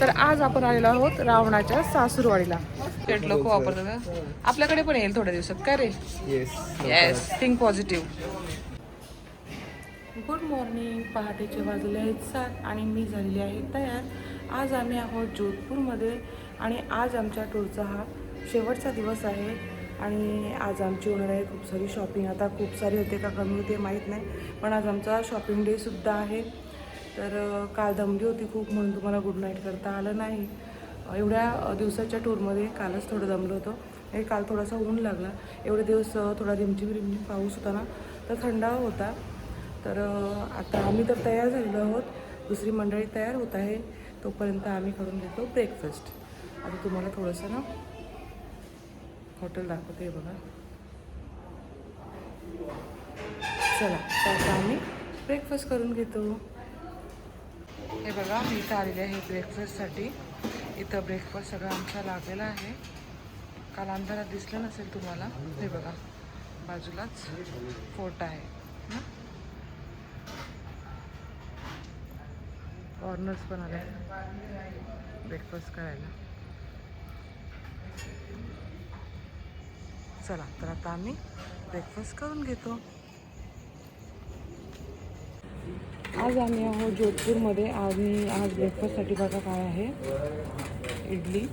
तर आज आपण आलेलो आहोत रावणाच्या सासूरवाडीला. पेट लोक वापरतात का? आपल्याकडे पण येईल थोड्या दिवसात काय रे? Yes yes think positive good morning पहाटेचे वाजले आहेत सात आणि मी झालेली आहे तयार. आज आम्ही आहोत जोधपूरमध्ये आणि आज आमच्या टूरचा हा शेवटचा दिवस आहे आणि आज आमची होणार आहे खूप सारी शॉपिंग आता खूप सारी होते का कमी होते माहीत नाही पण आज आमचा शॉपिंग डेसुद्धा आहे. तर काल दमली होती खूप म्हणून तुम्हाला गुड नाईट करता आलं नाही. एवढ्या दिवसाच्या टूरमध्ये कालच थोडं दमलं होतं. हे काल थोडासा ऊन लागला. एवढे दिवस थोडा रिमझिम रिमझिम पाऊस होता ना तर थंडावा होता. तर आता आम्ही तर तयार झालेलो आहोत. दुसरी मंडळी तयार होत आहे. तोपर्यंत आम्ही करून घेतो ब्रेकफास्ट आता तुम्हाला थोडंसं ना हॉटेल दाखवते बघा. चला तर आता आम्ही ब्रेकफास्ट करून घेतो. हे बघा मी इथं आलेली आहे ब्रेकफास्टसाठी इथं ब्रेकफास्ट सगळं आमचा लागलेला आहे. काल अंधारात दिसलं नसेल तुम्हाला? हे बघा बाजूलाच फोर्ट आहे. ना कॉर्नर्स पण आले. ब्रेकफास्ट करायला. चला तर आता आम्ही ब्रेकफास्ट करून घेतो. आज आम्ही आहोत जोधपूरमध्ये. आम्ही आज ब्रेकफास्टसाठी बघा काय आहे. इडली.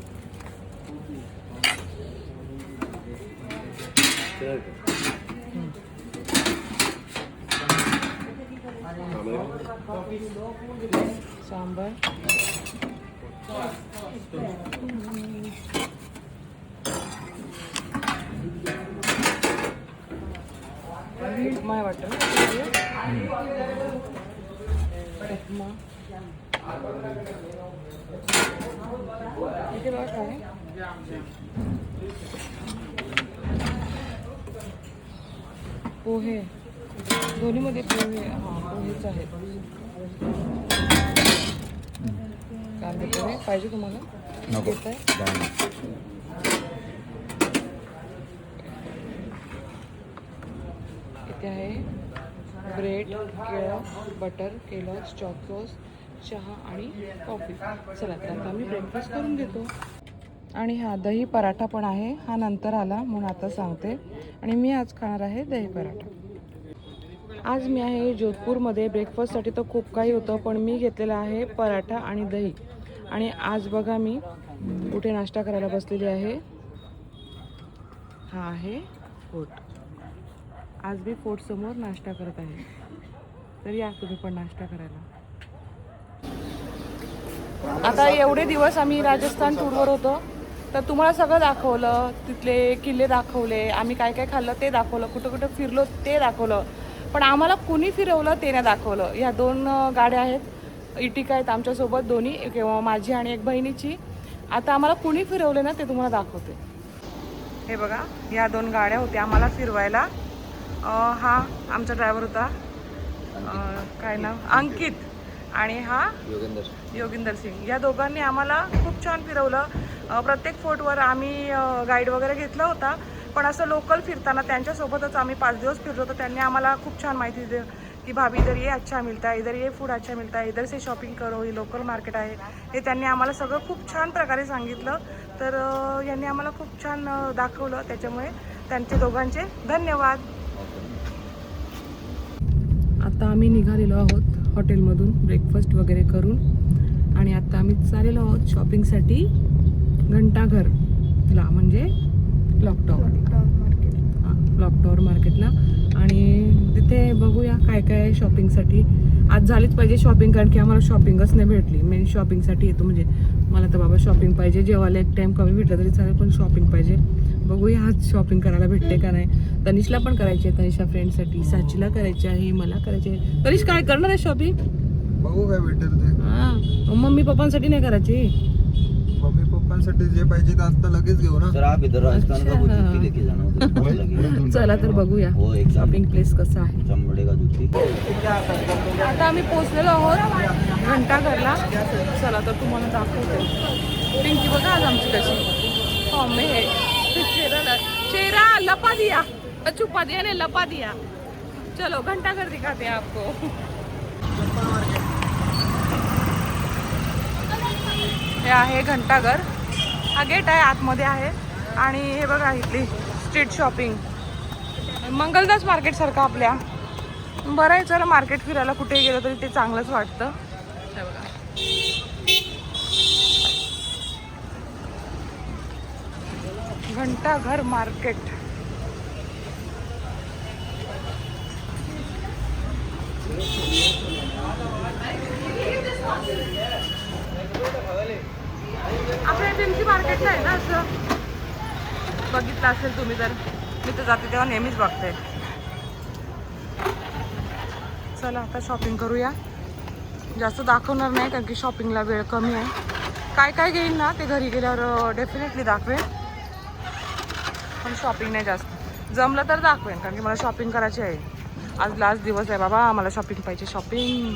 सांबार. माय वाटतं. उपमा इथे बघा काय पोहे दोन्हीमध्ये पोहे हाँ पोहेच आहेत कांदे पोहे पाहिजे तुम्हाला. घेताय इथे आहे. ब्रेड केळं बटर केलॉस चॉकोस चहा आणि कॉफी. चला तर आता मी ब्रेकफास्ट करून घेतो. आणि हा दही पराठा पण आहे. हा नंतर आला म्हणून आता सांगते. आणि मी आज खाणार आहे दही पराठा. आज मी आहे जोधपूरमध्ये. ब्रेकफास्टसाठी तर खूप काही होतं पण मी घेतलेला आहे पराठा आणि दही. आणि आज बघा मी कुठे नाश्ता करायला बसलेली आहे. हा आहे फोर्ट आज मी फोर्ट समोर नाश्ता करत आहे. तर या तुम्ही पण नाश्ता करायला. आता एवढे दिवस आम्ही राजस्थान टूरवर होतो. तर तुम्हाला सगळं दाखवलं तिथले किल्ले दाखवले आम्ही काय काय खाल्लं ते दाखवलं कुठं कुठं फिरलो ते दाखवलं. पण आम्हाला कुणी फिरवलं ते नाही दाखवलं. ह्या दोन गाड्या आहेत. इटिका आहेत आमच्यासोबत दोन्ही किंवा माझी आणि एक बहिणीची. आता आम्हाला कुणी फिरवले ना ते तुम्हाला दाखवते. हे बघा या दोन गाड्या होत्या आम्हाला फिरवायला. हा आमचा ड्रायव्हर होता. काय नाव? अंकित. आणि हा? योगेंदर योगिंदर सिंग. या दोघांनी आम्हाला खूप छान फिरवलं. प्रत्येक फोर्टवर आम्ही गाईड वगैरे घेतला होता. पण असं लोकल फिरताना त्यांच्यासोबतच आम्ही पाच दिवस फिरलो तर त्यांनी आम्हाला खूप छान माहिती दिली. की भाभी इधर ये अच्छा मिलता है इधर ये फूड अच्छा मिलता है इधर से शॉपिंग करो ही लोकल मार्केट आहे. हे त्यांनी आम्हाला सगळं खूप छान प्रकारे सांगितलं. तर यांनी आम्हाला खूप छान दाखवलं. त्याच्यामुळे त्यांचे दोघांचे धन्यवाद. आता आम्ही निघालेलो आहोत हॉटेलमधून ब्रेकफास्ट वगैरे करून. आणि आता आम्ही चाललेलो आहोत शॉपिंगसाठी घंटाघरला म्हणजे क्लॉक टॉवर क्लॉक टॉवर मार्केटला आणि तिथे बघूया काय काय आहे शॉपिंगसाठी आज झालीच पाहिजे शॉपिंग कारण की आम्हाला शॉपिंगच नाही भेटली. मेन शॉपिंगसाठी येतो म्हणजे मला तर बाबा शॉपिंग पाहिजे. जेवायला एक टाइम कमी भेटला तरी चालेल पण शॉपिंग पाहिजे. बघूया आज शॉपिंग करायला भेटते का नाही. तनिषला पण करायची आहे तनिषा फ्रेंडसाठी साचीला करायची आहे मला करायची आहे. तनिष काय करणार आहे शॉपिंग बघू काय भेटेल ते. हां. मम्मी पप्पांसाठी नाही करायची? मम्मी पप्पांसाठी जे पाहिजे ते आता लगेच घेऊ ना. सर आप इधर राजस्थान का वो अच्छा। जूती लेके जाना उधर चला तर बघूया. वो एक शॉपिंग प्लेस कसं आहे? चमड़े का जूती आता आम्ही पोहोचलेलो आहोत घंटाघरला. चला तर तुम्हाला दाखवते. पिंकी बघा आज आमची कशी. फॉर्म आहे चेहरा चेहरा लपा दिया. छुपा दिया ने लपा दिया. चलो घंटाघर दिखाते हैं आपको. हे आहे घंटाघर. हा गेट आहे आतमध्ये आहे. आणि हे बघा इथली स्ट्रीट शॉपिंग मंगलदास मार्केट सारखं आपल्या. बरं आहे चला मार्केट फिरायला कुठे गेलं तरी ते चांगलंच वाटतं हे बघा घंटाघर मार्केट. आपल्या टिमची मार्केट आहे ना असं? बघितलं असेल तुम्ही तर. मी तर जाते तेव्हा नेहमीच बघते. चला आता शॉपिंग करूया. जास्त दाखवणार नाही कारण की शॉपिंगला वेळ कमी आहे. काय काय घेईन ना ते घरी गेल्यावर डेफिनेटली दाखवेन. पण शॉपिंग नाही जास्त. जमलं तर दाखवेन कारण की मला शॉपिंग करायची आहे. आज लास्ट दिवस आहे बाबा मला शॉपिंग पाहिजे शॉपिंग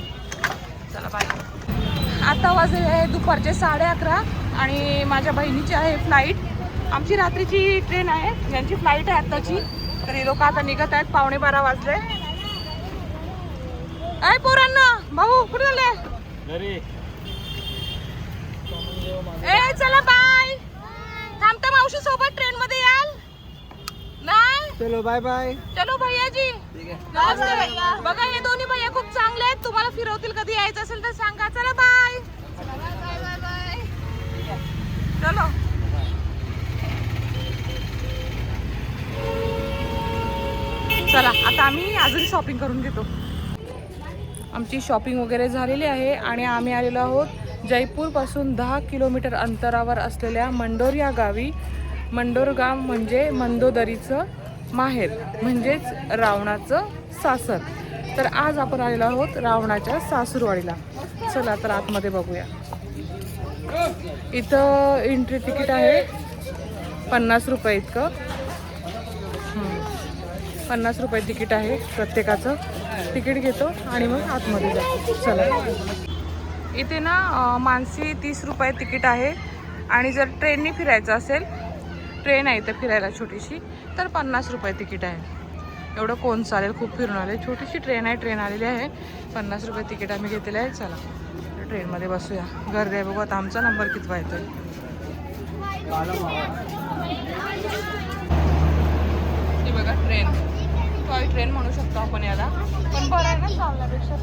चला बाय आता वाजले आहे दुपारचे साडे अकरा आणि माझ्या बहिणीची आहे फ्लाईट आमची रात्रीची ट्रेन आहे यांची फ्लाईट आहे आत्ताची. तर हे लोक आता निघत आहेत पावणे बारा वाजले. अय पोरांना भाऊ कुठे झाले ए चला बाय थांबता मावशी सोबत ट्रेन मध्ये याल. चलो बाय बाय चलो भैया जी नमस्ते बघा हे दोन्ही भैया खूप चांगले आहेत. तुम्हाला फिरवतील कधी यायचं असेल तर सांगा. चला बाय चलो. चला आता आम्ही अजून शॉपिंग करून घेतो. आमची शॉपिंग वगैरे झालेली आहे आणि आम्ही आलेलो आहोत जयपूरपासून दहा किलोमीटर अंतरावर असलेल्या मंडोर या गावी. मंडोर गाव म्हणजे मंदोदरीचं. माहेर म्हणजेच रावणाचं सासर. तर आज आपण आलेलो आहोत रावणाच्या सासूरवाडीला. चला तर आतमध्ये बघूया. इथं एंट्री तिकीट आहे. पन्नास रुपये इतकं. पन्नास रुपये तिकीट आहे प्रत्येकाचं. तिकीट घेतो आणि मग आतमध्ये जातो चला. इथे ना मानसी तीस रुपये तिकीट आहे. आणि जर ट्रेनने फिरायचं असेल ट्रेन आहे इथं फिरायला छोटीशी. तर पन्नास रुपये तिकीट आहे. एवढं कोण चालेल? खूप फिरून आले. छोटीशी ट्रेन आहे ट्रेन आलेली आहे. पन्नास रुपये तिकीट आम्ही घेतलेलं आहे चला ट्रेनमध्ये बसूया. गर्दी आहे बघू आता. आमचा नंबर कितवा येतो ही बघा ट्रेन टॉय ट्रेन म्हणू शकतो आपण याला. पण बरं आहे ना चालण्यापेक्षा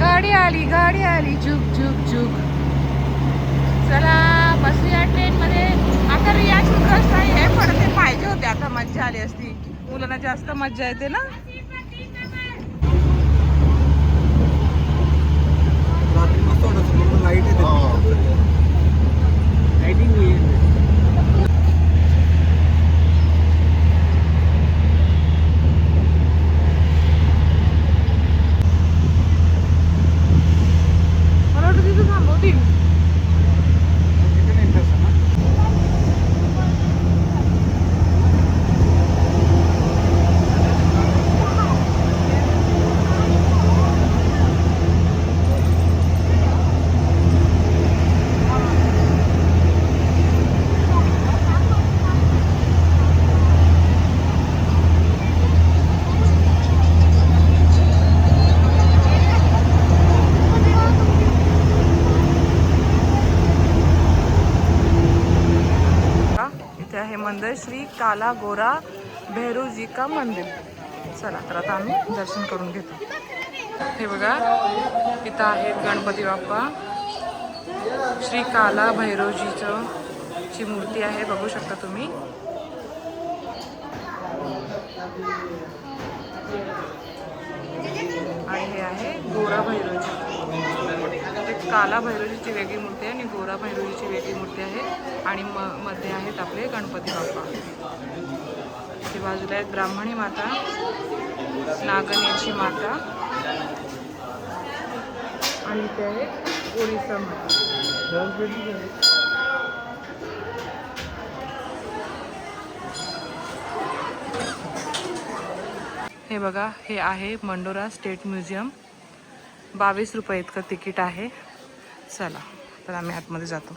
गाडी आली गाडी आली. झुक झुक झुक. चला बसूया ट्रेनमध्ये तर या रियाज नाही आहे पण ते पाहिजे होते. आता मज्जा आली असती. मुलांना जास्त मज्जा येते ना रात्री मस्त वाटत होतं, लाइट येते मला वाटतं तिथं थांबवतील का? इथे आहे मंदिर श्री काला गोरा भैरूजी का मंदिर. चला तर आता आम्ही दर्शन करून घेतो. हे बघा इथं आहेत गणपती बाप्पा. श्री काला भैरवजीचं ची मूर्ती आहे बघू शकता तुम्ही. आणि हे आहे गोरा भैरवजी काला भैरवजीची वेगळी मूर्ती आहे आणि गोरा भैरवजीची वेगळी मूर्ती आहे. आणि म मध्ये आहेत आपले गणपती बाप्पा. ते बाजूला आहेत ब्राह्मणी माता नागनेची माता आणि ते आहे ओरिसा माता. हे बघा हे आहे मंडोरा स्टेट म्युझियम. बावीस रुपये इतकं तिकीट आहे. चला तर आम्ही आतमध्ये जातो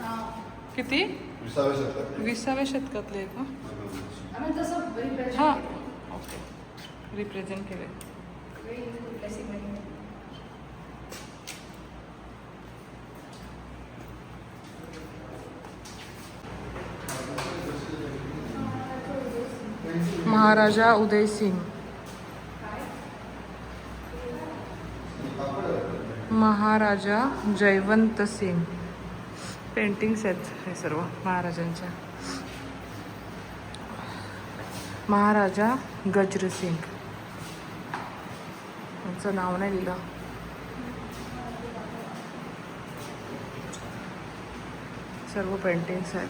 Thank you. किती? विसाव्या शतकात विसाव्या शतकातले आहे का हां. ओके. रिप्रेझेंट केले महाराजा उदय सिंग. महाराजा जयवंत सिंग. पेंटिंग्स आहेत हे सर्व महाराजांच्या. महाराजा गजरसिंग त्यांचं नाव नाही लिहिलं. सर्व पेंटिंग्स आहेत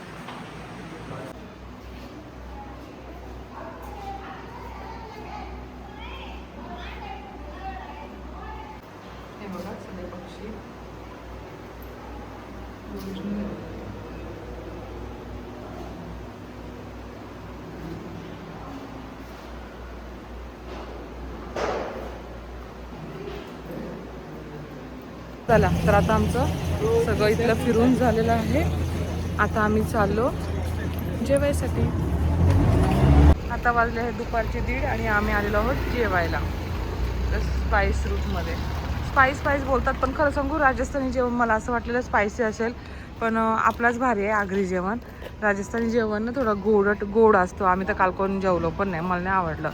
हे बघा सगळे पक्षी चला तर आता आमचं सगळं इथलं फिरून झालेलं आहे. आता आम्ही चाललो जेवायसाठी. आता वाजले आहे दुपारचे दीड आणि आम्ही आलेलो आहोत जेवायला. स्पाईस रूटमध्ये स्पाईस स्पाईस बोलतात पण खरं सांगू राजस्थानी जेवण मला असं वाटलेलं स्पायसी असेल. पण आपलाच भारी आहे आगरी जेवण. राजस्थानी जेवण ना थोडं गोडट गोड असतो. आम्ही तर काल कोण जेवलो पण नाही मला नाही आवडलं.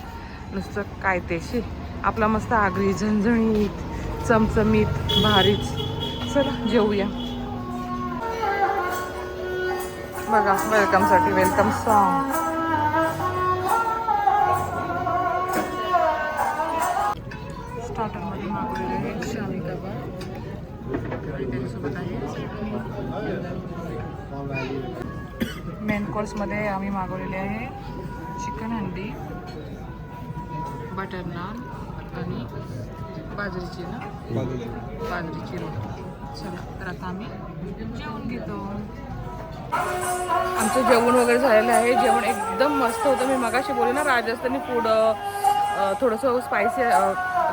नुसतं काय ते शी. आपला मस्त आगरी झणझणीत. चमचमीत भारीच. चला जेवूया बघा वेलकमसाठी वेलकम सॉन्ग स्टार्टरमध्ये मागवलेले आहे शामी कबाब आणि त्याच्यासोबत आहे. मेन कोर्समध्ये आम्ही मागवलेले आहे. चिकन हंडी. बटर नान आणि बाजरीची ना? बाजरीची. रोटी. चला तर आता आम्ही जेवण घेतो. आमचं जेवण वगैरे झालेलं आहे. जेवण एकदम मस्त होतं. मी मगाशी बोलले ना राजस्थानी फूड थोडंसं स्पायसी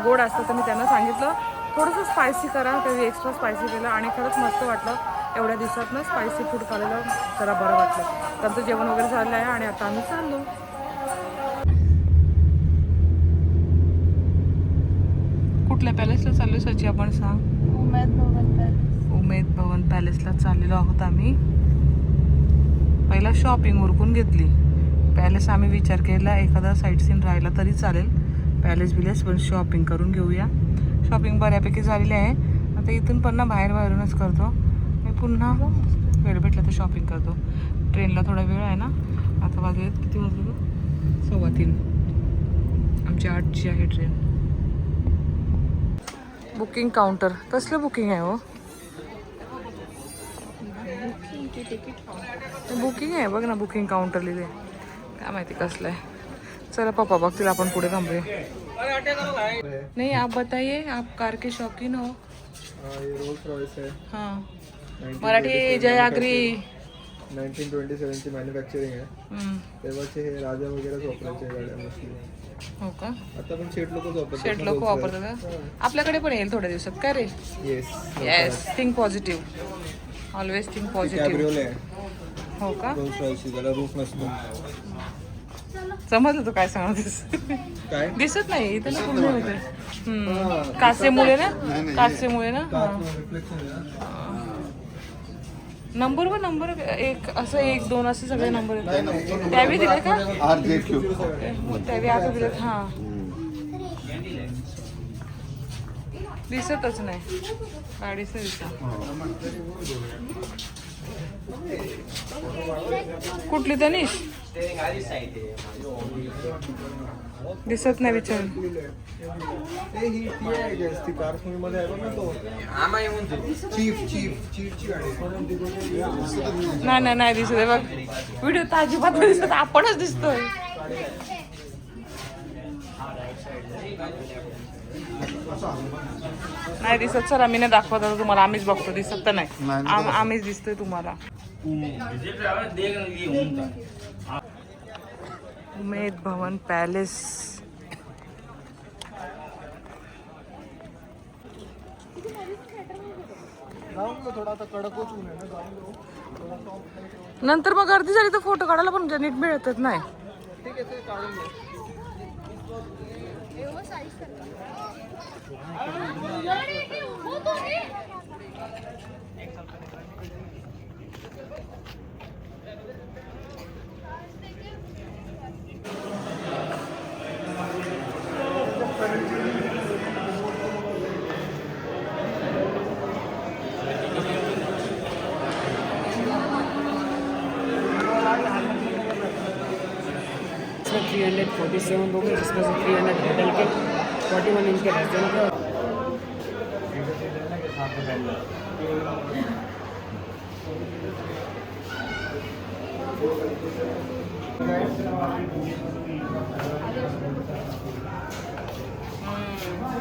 गोड असतं तर मी त्यांना सांगितलं थोडंसं स्पायसी करा त्यावेळी एक्स्ट्रा स्पायसी केलं. आणि खरंच मस्त वाटलं. एवढ्या दिवसात ना स्पायसी फूड खाल्लेलं जरा बरं वाटलं. त्यांचं जेवण वगैरे झालं आहे आणि आता आम्ही चाललो. कुठल्या पॅलेसला चाललो सची? आपण सांग. उमेद भवन पॅलेस उमेद भवन पॅलेसला चाललेलो आहोत आम्ही. पहिला शॉपिंग उरकून घेतली. पॅलेस आम्ही विचार केला एखादा साईट सीन राहिला तरी चालेल. पॅलेस बिलेस पण शॉपिंग करून घेऊया. शॉपिंग बऱ्यापैकी झालेली आहे. आता इथून पण ना बाहेर बाहेरूनच करतो. मी पुन्हा वेळ भेटला तर शॉपिंग करतो. ट्रेनला थोडा वेळ आहे ना? आता वाजले किती वाजले? सव्वा तीन. आमची आठची आहे ट्रेन बुकिंग काउंटर. कसलं बुकिंग आहे हो? बुकिंग आहे बघ ना बुकिंग काउंटर लिहिले. काय माहिती कसलं आहे. चला पप्पा बघतील आपण पुढे थांबूया. नहीं आप बताइए आप कार के शौकीन हो? हाँ, ये रोल्स रॉयस है। हाँ. मराठी जय आगरी 1927 ची मॅन्युफॅक्चरिंग आहे. तेव्हाचे हे राजा वगैरेच वापरायचे गाड्या मोस्टली हो का? आता पण शेट लोकच वापरतात शेट लोक वापरतात का? आपल्याकडे पण येईल थोड्या दिवसात काय रे? Yes yes think positive always think positive हो का? रूफ नसतो. समजलं तू काय सांगत दिसत नाही इथं ना. काचेमुळे ना? काचेमुळे ना? नंबर व नंबर एक असं एक दोन असे सगळे नंबर आहेत त्यावेळी दिले का? R J Q. त्यावेळी आता दिलेत हा. दिसतच नाही. गाडीच दिसत कुठली तनिष? दिसत नाही विचार ते ही ती आहे guys, ती कार्स मूवी मध्ये आहे बघ ना तो चीफ चीफ चीफची गाडी आहे. नाही नाही नाही दिसत आहे बघ. व्हिडिओ तर अजिबात नाही दिसत आपणच दिसतोय. नाही दिसत सर आम्ही नाही दाखवत आता तुम्हाला. आम्हीच बघतो दिसत तर नाही. आम- आम्हीच दिसतोय तुम्हाला. उमेद भवन पॅलेस। नंतर मग गर्दी झाली तर फोटो काढायला पण नीट मिळतच नाही. थ्री हंड्रेड फोर्टी सेवन लोग हैं जिसमें से थ्री हंड्रेड होटल के फोर्टी वन रेस्टोरेंट के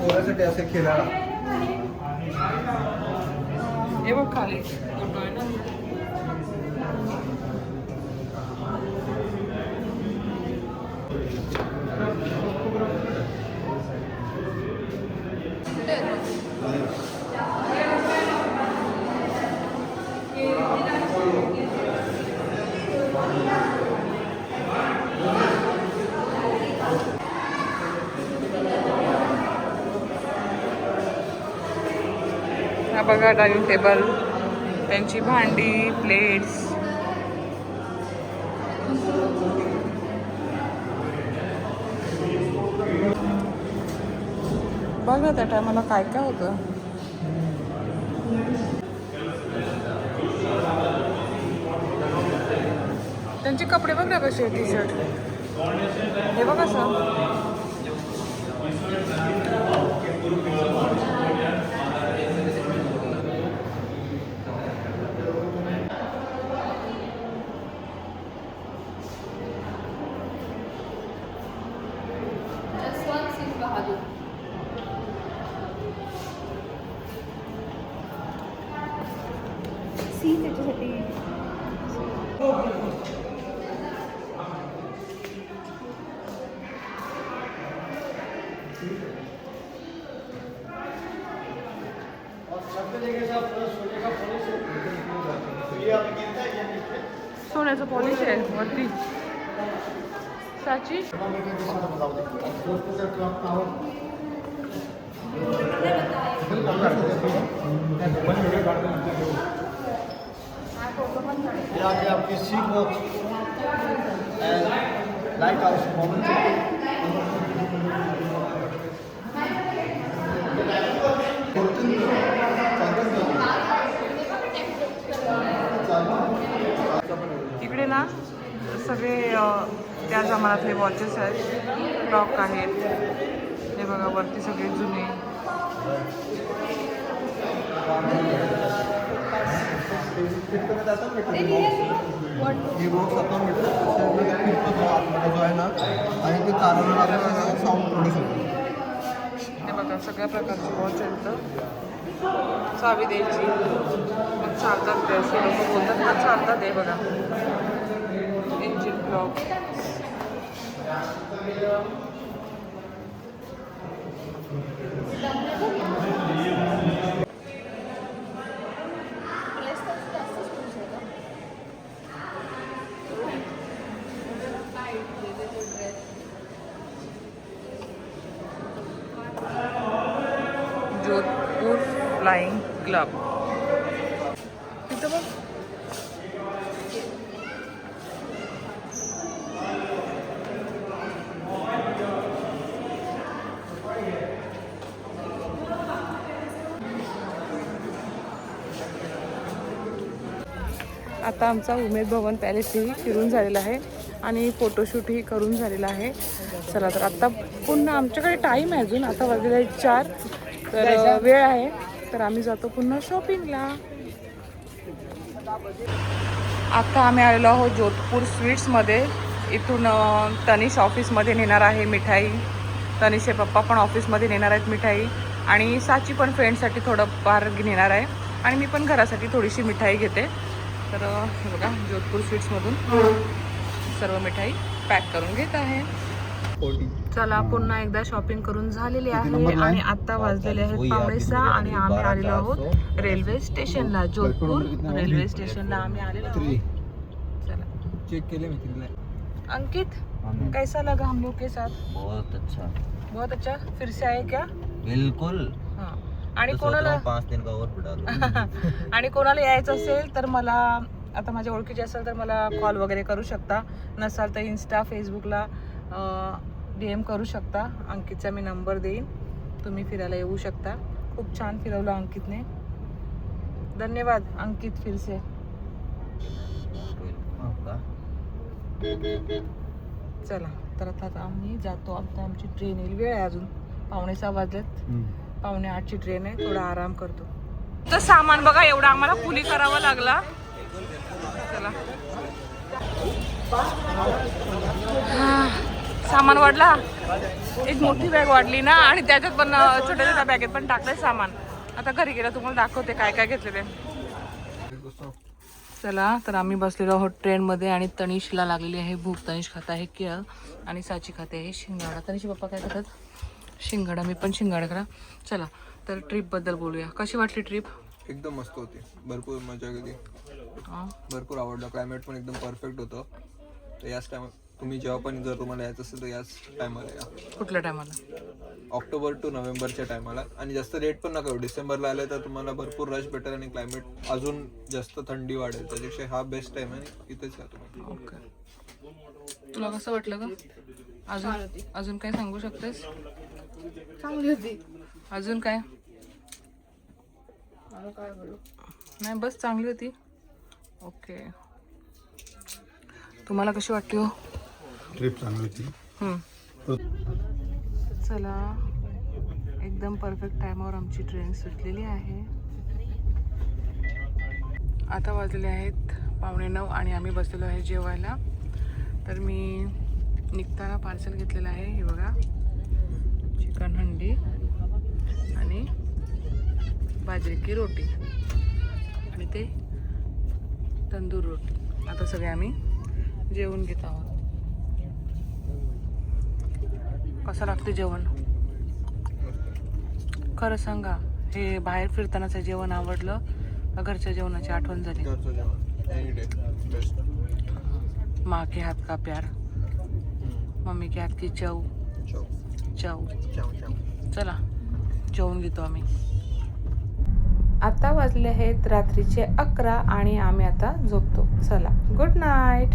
पोरासाठी असे खेळायला हे बघ खाली। हा बघा डायनिंग टेबल त्यांची भांडी प्लेट्स बघा त्या टायमाला काय काय होतं. त्यांचे कपडे बघ ना कसे टी शर्ट हे बघ असं सी त्याच्यासाठी सोन्याचं पॉलिश आहे वरती साची ये आगे आपकी sea box and lighthouse moment इकडे ना सगळे त्या जमान्यातले वॉचेस आहेत. क्लॉक आहेत. हे बघा वरती सगळे जुने. ही बॉक्स आपण तो आतमध्ये जो आहे ना आणि ते ताराला साऊंड प्रोड्यूस होतो बघा सगळ्या प्रकारचे वॉच आहेत. इथं चावी द्यायची मग चालतात ते असे लोक बोलतात ना चालतात हे बघा. Engine block Jodhpur flying club तिथं बघ आता आमचा उमेद भवन पॅलेसही फिरून झालेला आहे आणि फोटोशूटही करून झालेला आहे. चला तर आता पुन्हा आमच्याकडे टाईम आहे अजून. आता वाजलेला आहे चार. तर वेळ आहे. तर आम्ही जातो पुन्हा शॉपिंगला. आता आम्ही आलेलो आहोत जोधपूर स्वीट्समध्ये इथून तनिष ऑफिसमध्ये नेणार आहे मिठाई. तनिषचे पप्पा पण ऑफिसमध्ये नेणार आहेत मिठाई. आणि साची पण फ्रेंडसाठी थोडं फार नेणार आहे. आणि मी पण घरासाठी थोडीशी मिठाई घेते. तर बघा जोधपूर स्वीट्समधून सर्व मिठाई पॅक करून घेत आहे. चला पुन्हा एकदा शॉपिंग करून झालेली आहे आणि आता वाजलेले आहेत पावणे सहा आणि आम्ही आलेलो आहोत रेल्वे स्टेशनला जोधपूर रेल्वे स्टेशनला आम्ही आलेलो आहोत. चला. चेक केले मी अंकित कैसा लगा हम लोग के साथ? बहुत अच्छा. बहुत अच्छा. फिर से आए क्या? बिल्कुल. हाँ. आणि कोणाला? पाँच दिन का और आणि कोणाला यायचं असेल तर मला आता माझ्या ओळखीचे असेल तर मला कॉल वगैरे करू शकता. नसाल तर इन्स्टा फेसबुकला डी एम करू शकता. अंकितचा मी नंबर देईन. तुम्ही फिरायला येऊ शकता. खूप छान फिरवलं अंकितने. धन्यवाद अंकित फिरसे. चला तर आता आम्ही जातो. आता आमची ट्रेन येईल. वेळ आहे अजून. पावणे सहा वाजलेत. पावणे आठची ट्रेन आहे. थोडा आराम करतो. तर सामान बघा एवढा आम्हाला कुली करावा लागला. चला. सामान वाढला. एक मोठी बॅग वाढली ना आणि त्याच्यात पण छोट्या छोट्या बॅगेत पण टाकलंय सामान. आता घरी गेलं तुम्हाला दाखवते काय काय घेतले ते. चला तर आम्ही बसलेलो आहोत ट्रेनमध्ये आणि तनिषला लागलेली आहे भूक. तनिष खात आहे केळ आणि साची खाते आहे शिंगाडा. तनिषी पप्पा काय खातात? शिंगाडा. मी पण शिंगाडा करा. चला तर ट्रिपबद्दल बोलूया. कशी वाटली ट्रिप एकदम मस्त होती. भरपूर मजा केली. भरपूर आवडलं. क्लायमेट पण एकदम परफेक्ट होतं. तर याच टाइम तुम्ही जेव्हा पण जर तुम्हाला यायचं असेल तर याच टायमाला या. कुठल्या टायमाला ऑक्टोबर टू नोव्हेंबरच्या टायमाला आणि जास्त लेट पण नका येऊ. डिसेंबरला आले तर तुम्हाला भरपूर रश भेटेल आणि क्लायमेट अजून जास्त थंडी वाढेल. त्याच्यापेक्षा हा बेस्ट टाइम आहे. आणि इथेच या तुम्ही. ओके तुला कसं वाटलं ग? अजून अजून काय सांगू शकतेस? चांगली होती. अजून काय? नाही बस चांगली होती. ओके तुम्हाला कशी वाटली हो? ट्रिप चांगली होती. चला एकदम परफेक्ट टायमावर आमची ट्रेन सुटलेली आहे. आता वाजलेले आहेत पावणे नऊ आणि आम्ही बसलेलो आहे जेवायला. तर मी निघताना पार्सल घेतलेलं आहे हे बघा. चिकन हंडी आणि बाजरी की रोटी आणि ते तंदूर रोटी. आता सगळे आम्ही जेवून घेत आहोत. कसं लागते जेवण. खरं सांगा हे बाहेर फिरतानाचं जेवण आवडलं का घरच्या जेवणाची आठवण झाली? माँ के हाथ का प्यार? मम्मी के हात की चव? चव. चव. चव चव. चला जेवून घेतो आम्ही. आता वाजले आहेत रात्रीचे अकरा आणि आम्ही आता झोपतो. चला गुड नाईट